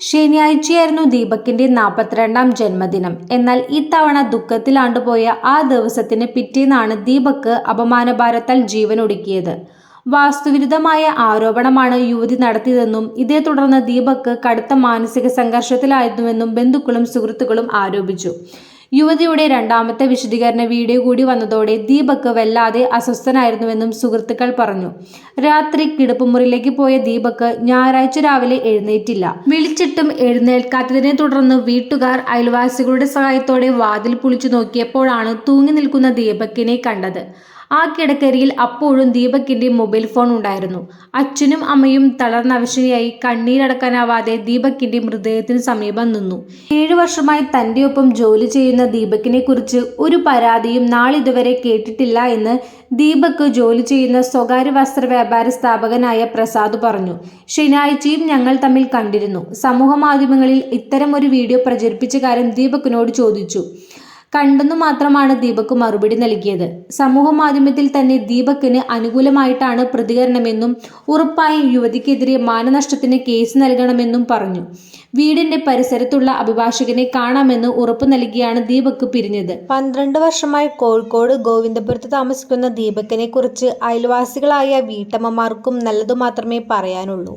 ശനിയാഴ്ചയായിരുന്നു ദീപക്കിന്റെ നാൽപ്പത്തിരണ്ടാം ജന്മദിനം. എന്നാൽ ഇത്തവണ ദുഃഖത്തിലാണ്ടുപോയ ആ ദിവസത്തിന് പിറ്റേന്നാണ് ദീപക് അപമാനഭാരത്താൽ ജീവനൊടുക്കിയത്. വാസ്തുവിരുദ്ധമായ ആരോപണമാണ് യുവതി നടത്തിയതെന്നും ഇതേ തുടർന്ന് ദീപക് കടുത്ത മാനസിക സംഘർഷത്തിലായിരുന്നുവെന്നും ബന്ധുക്കളും സുഹൃത്തുക്കളും ആരോപിച്ചു. യുവതിയുടെ രണ്ടാമത്തെ വിശദീകരണ വീഡിയോ കൂടി വന്നതോടെ ദീപക് വല്ലാതെ അസ്വസ്ഥനായിരുന്നുവെന്നും സുഹൃത്തുക്കൾ പറഞ്ഞു. രാത്രി കിടപ്പുമുറിയിലേക്ക് പോയ ദീപക് ഞായറാഴ്ച രാവിലെ എഴുന്നേറ്റില്ല. വിളിച്ചിട്ടും എഴുന്നേൽക്കാത്തതിനെ തുടർന്ന് വീട്ടുകാർ അയൽവാസികളുടെ സഹായത്തോടെ വാതിൽ പൊളിച്ചു നോക്കിയപ്പോഴാണ് തൂങ്ങി നിൽക്കുന്ന ദീപകിനെ കണ്ടത്. ആ കിടക്കരിയിൽ അപ്പോഴും ദീപകിന്റെ മൊബൈൽ ഫോൺ ഉണ്ടായിരുന്നു. അച്ഛനും അമ്മയും തളർന്ന തളർന്നവശയായി കണ്ണീരടക്കാനാവാതെ ദീപക്കിന്റെ മൃതദേഹത്തിന് സമീപം നിന്നു. ഏഴു വർഷമായി തന്റെ ഒപ്പം ജോലി ചെയ്യുന്ന ദീപകിനെ കുറിച്ച് ഒരു പരാതിയും നാളിതുവരെ കേട്ടിട്ടില്ല എന്ന് ദീപക് ജോലി ചെയ്യുന്ന സ്വകാര്യ വസ്ത്ര വ്യാപാര സ്ഥാപകനായ പ്രസാദ് പറഞ്ഞു. ശനിയാഴ്ചയും ഞങ്ങൾ തമ്മിൽ കണ്ടിരുന്നു. സമൂഹ മാധ്യമങ്ങളിൽ ഇത്തരം ഒരു വീഡിയോ പ്രചരിപ്പിച്ച കാര്യം ദീപകിനോട് ചോദിച്ചു. കണ്ടെന്നു മാത്രമാണ് ദീപക് മറുപടി നൽകിയത്. സമൂഹ മാധ്യമത്തിൽ തന്നെ ദീപക്കിന് അനുകൂലമായിട്ടാണ് പ്രതികരണമെന്നും ഉറപ്പായും യുവതിക്കെതിരെ മാനനഷ്ടത്തിന് കേസ് നൽകണമെന്നും പറഞ്ഞു. വീടിന്റെ പരിസരത്തുള്ള അഭിഭാഷകനെ കാണാമെന്ന് ഉറപ്പു നൽകിയാണ് ദീപക് പിരിഞ്ഞത്. പന്ത്രണ്ട് വർഷമായി കോഴിക്കോട് ഗോവിന്ദപുരത്ത് താമസിക്കുന്ന ദീപക്കിനെ കുറിച്ച് അയൽവാസികളായ വീട്ടമ്മമാർക്കും നല്ലതു മാത്രമേ പറയാനുള്ളൂ.